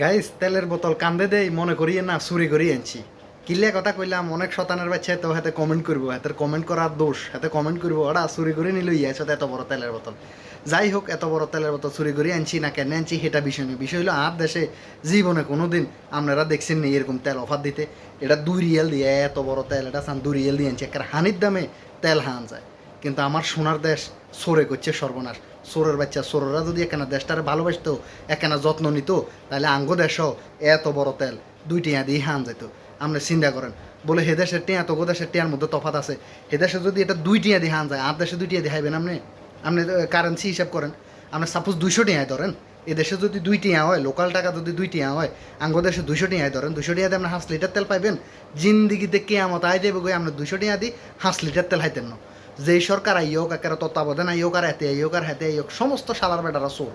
Guys তেলের বোতল কান্দে দেই, মনে করিয়ে না, চুরি করিয়ে আনছি। কিলে কথা কইলাম, অনেক শতানের বাচ্চা তো হাতে কমেন্ট করব হাতে কমেন্ট করার দোষ, হাতে কমেন্ট করব, ওরা চুরি করে নিল ইয়ে সাথে এত বড় তেলের বোতল। যাই হোক, এত বড় তেলের বোতল চুরি করে আনছি না কেন, আনছি সেটা বিষয় নেই বিষয় হলো আর দেশে জীবনে কোনো দিন আপনারা দেখছেন নি এরকম তেল অফার দিতে। এটা দুই রিয়েল দিয়ে, এত বড় তেল, এটা সান দুই রিয়েল দিয়ে আনছি। একটা হানির দামে তেল হান যায়। কিন্তু আমার সোনার দেশ সরে করছে সর্বনাশ। সোরের বাচ্চা সোরেরা যদি এখানে দেশটারে ভালোবাসতো, এখানে যত্ন নিত, তাহলে আঙ্গ দেশও এত বড় তেল, দুই টিয়া দিয়ে হান যেত। আপনি চিন্তা করেন, বলে হে দেশের টিয়া, তো দেশের টিয়ার মধ্যে তফাত আছে। হে দেশে যদি এটা দুই টিয়া দিয়ে হান যায়, আর দেশে দুই টিয়া দেখাইবেন আপনি? আপনি কারেন্সি হিসাব করেন। আপনি সাপোজ দুইশো টিয়ায় ধরেন, এ দেশে যদি দুই টিয়া হয় লোকাল টাকা যদি দুই টিয়া হয়, আঙ্গ দেশে দুইশো টিয়ায় ধরেন, দুইশো টিয়াতে আপনি হাঁস লিটার তেল পাইবেন? জিন্দিগিতে কেয়ামত আই দেবে গই আপনি দুইশো টিয়া দিই হাঁস লিটার তেল হাইতেন না। যেই সরকার আইয়োক একের তত্ত্বাবধান আইয়োক আর হাতে আইয়োক আর হাতে আইয়োক সমস্ত সালার বেটারা চোর।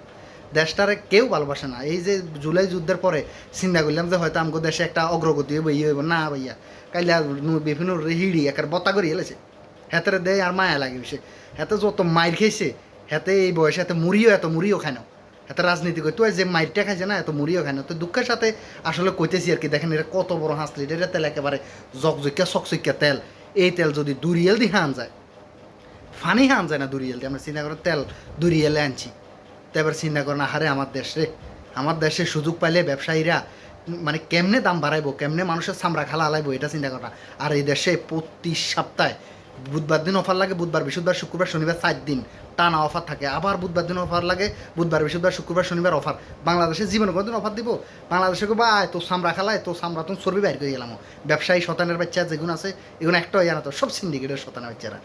দেশটারে কেউ ভালোবাসে না। এই যে জুলাই যুদ্ধের পরে চিন্তা করলাম যে হয়তো আমগো দেশে একটা অগ্রগতি হইব ইয়ে হইব। না ভাইয়া, কাইলে বিভিন্ন হিড়ি একের বতা করে এলেছে হেতেরে দেয় আর মায়া লাগে সে হেতে যত মাইর খেয়েছে, হেতে এই বয়সে এত মুড়িও এত মুড়িও খায় না। এত রাজনীতি করে তুই যে মাইরটা খাইছে না, এত মুড়িও খায় না। তো দুঃখের সাথে আসলে কইতেছি আর কি, দেখেন এটা কত বড় হাঁসলি এটা তেল একেবারে জকজকিয়া সকসকিয়া তেল। এই তেল যদি দুরিয়েল দিয়ে হান যায় ফানি হান যায় না দুরিয়েল দিয়ে আমরা চিন্তা করেন তেল দুরিয়েলে আনছি। তো এবার চিন্তা করেন আহারে আমার দেশে আমার দেশে সুযোগ পাইলে ব্যবসায়ীরা মানে কেমনে দাম বাড়াইবো, কেমনে মানুষের চামড়া খালা আলাইবো, এটা চিন্তা করা আর এই দেশে প্রতি সপ্তাহে বুধবার দিন অফার লাগে, বুধবার, বৃহস্পতিবার, শুক্রবার, শনিবার চার দিন টানা অফার থাকে। আবার বুধবার দিন অফার লাগে, বুধবার, বৃহস্পতিবার, শুক্রবার, শনিবার অফার। বাংলাদেশে জীবনে কোনোদিন অফার দিব? বাংলাদেশে বা আয় তো চামড়া খালায় তো চামড়া তো চর্বি বাইর করে গেলাম ব্যবসায়ী, শতানের বাচ্চা যেগুলো আছে এগুলো একটাই জানা তো, সব সিন্ডিকেটের শতানের বাচ্চারা।